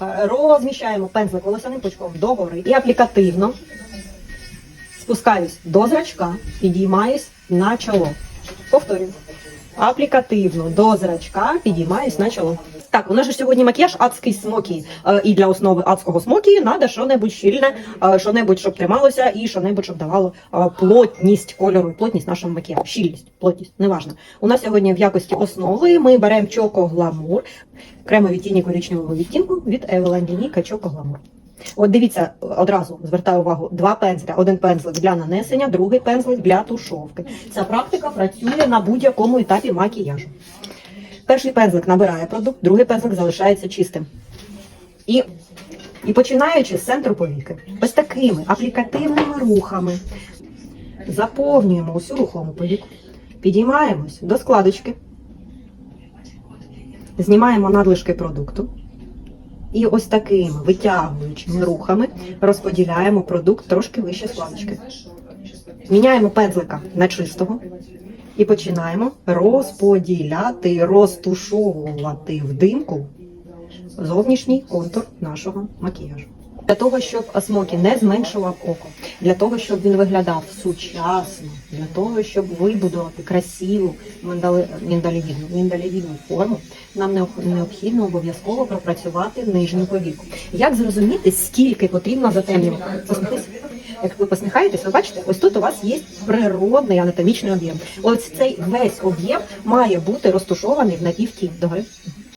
Розміщаємо пензлик волосяним пучком догори і аплікативно спускаюсь до зрачка, підіймаюсь на чоло. Повторюю. Аплікативно до зрачка підіймаюсь на чоло. Так, у нас же сьогодні макіяж адський смокі. Е, і для основи адського смокі треба що-небудь щільне, е, що-небудь, щоб трималося, і що-небудь, щоб давало е, плотність кольору, плотність нашому макіяжу. Щільність, плотність, неважно. У нас сьогодні в якості основи ми беремо Choco Glamour, кремові тіні коричневого відтінку від Eveline лінійка Choco Glamour. От дивіться, одразу звертаю увагу, два пензля. Один пензлик для нанесення, другий пензлик для тушовки. Ця практика працює на будь-якому етапі макіяжу. Перший пензлик набирає продукт, другий пензлик залишається чистим. І, і починаючи з центру повіки, ось такими аплікативними рухами заповнюємо усю рухому повіку, підіймаємось до складочки, знімаємо надлишки продукту. І ось такими витягуючими рухами розподіляємо продукт трошки вище складочки. Міняємо пензлика на чистого і починаємо розподіляти, розтушовувати в димку зовнішній контур нашого макіяжу. Для того, щоб смокі не зменшував око, для того, щоб він виглядав сучасно, для того, щоб вибудувати красиву міндалевідну, міндалевідну форму, нам необхідно обов'язково пропрацювати нижню повіку. Як зрозуміти, скільки потрібно затемнювати? Посміхнись. Як ви посміхаєтесь, ви бачите, ось тут у вас є природний анатомічний об'єм. Ось цей весь об'єм має бути розташований в напівтінь. Добре?